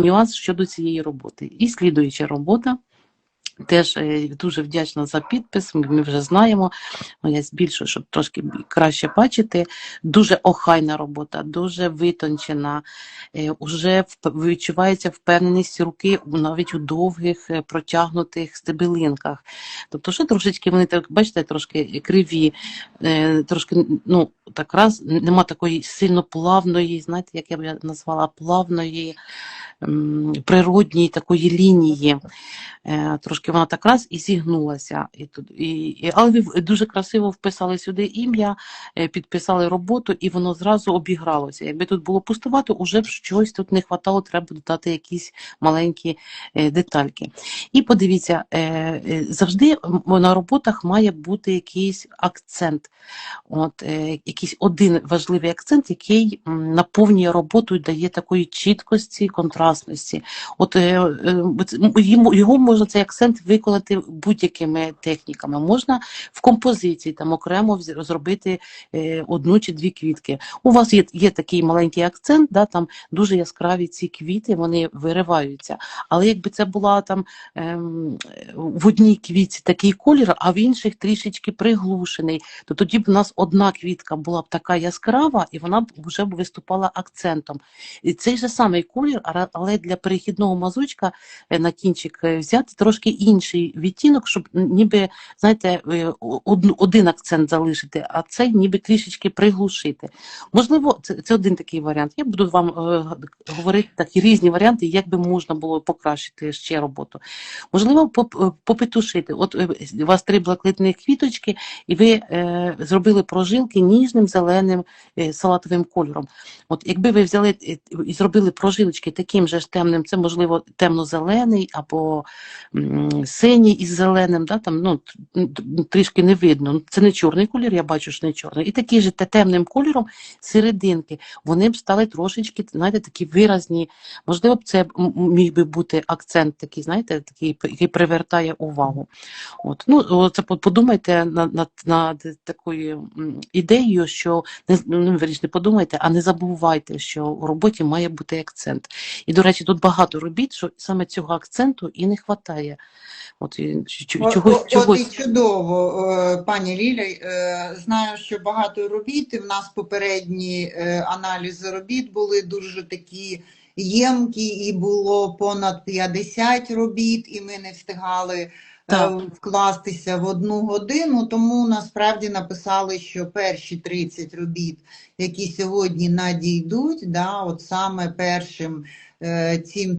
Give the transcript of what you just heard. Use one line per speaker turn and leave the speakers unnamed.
нюанс щодо цієї роботи. І слідуюча робота. Теж е, дуже вдячна за підпис. Ми вже знаємо. Ну, я збільшую, щоб трошки краще бачити. Дуже охайна робота, дуже витончена. Е, Уже відчувається впевненість руки навіть у довгих е, протягнутих стебелинках. Тобто, що трошечки вони так, бачите, трошки криві, трошки ну так раз нема такої сильно плавної, знаєте, як я б назвала плавної м, природньої такої лінії. Е, Трошки вона так раз і зігнулася. І, і, але дуже красиво вписали сюди ім'я, е, підписали роботу, і воно зразу обігралося. Якби тут було пустувато, уже б щось тут не хватало, треба додати якісь маленькі е, детальки. І подивіться, завжди на роботах має бути якийсь акцент. От, якийсь один важливий акцент, який наповнює роботу і дає такої чіткості, контрастності. От е, е, його можна цей акцент виконати будь-якими техніками. Можна в композиції там окремо зробити е, одну чи дві квітки. У вас є, є такий маленький акцент, да, там дуже яскраві ці квіти, вони вириваються. Але якби це була там ем, в одній квітці такий колір, а в інших трішечки приглушений, то тоді б у нас одна квітка була б така яскрава, і вона б вже б виступала акцентом. І цей же самий колір, але для перехідного мазочка е, на кінчик е, взяти трошки інший відтінок, щоб ніби, знаєте, е, один акцент залишити, а цей ніби трішечки приглушити. Можливо, це, це один такий варіант. Я буду вам е, говорити такі різні варіанти, як би можна було покращити ще роботу. Можливо, попетушити. От у вас три блакитних квіточки, і ви е, зробили прожилки ніжним зеленим е, салатовим кольором. От якби ви взяли і зробили прожилочки таким же ж темним, це можливо темно-зелений або синій із зеленим, да, там, ну, трішки не видно. Це не чорний колір, я бачу, що не чорний. І такий же те- темним кольором серединки, вони б стали трошечки, знаєте, такі виразні. Можливо, б це міг би бути акцент такий, знаєте, такий, який привертає увагу. От. Ну, це подумайте над, над, над такою ідеєю, що не, ну, не подумайте, а не забувайте, що у роботі має бути акцент. І, до речі, тут багато робіт, що саме цього акценту і не вистачає. От, і ч-
О-
чогось,
От і чудово, пані Ліля. Е, Знаю, що багато робіт, і в нас попередні е, аналізи робіт були дуже такі ємкі, і було понад 50 робіт, і ми не встигали
Так.
вкластися в одну годину. Тому насправді написали, що перші 30 робіт, які сьогодні надійдуть, да, от саме першим е, цим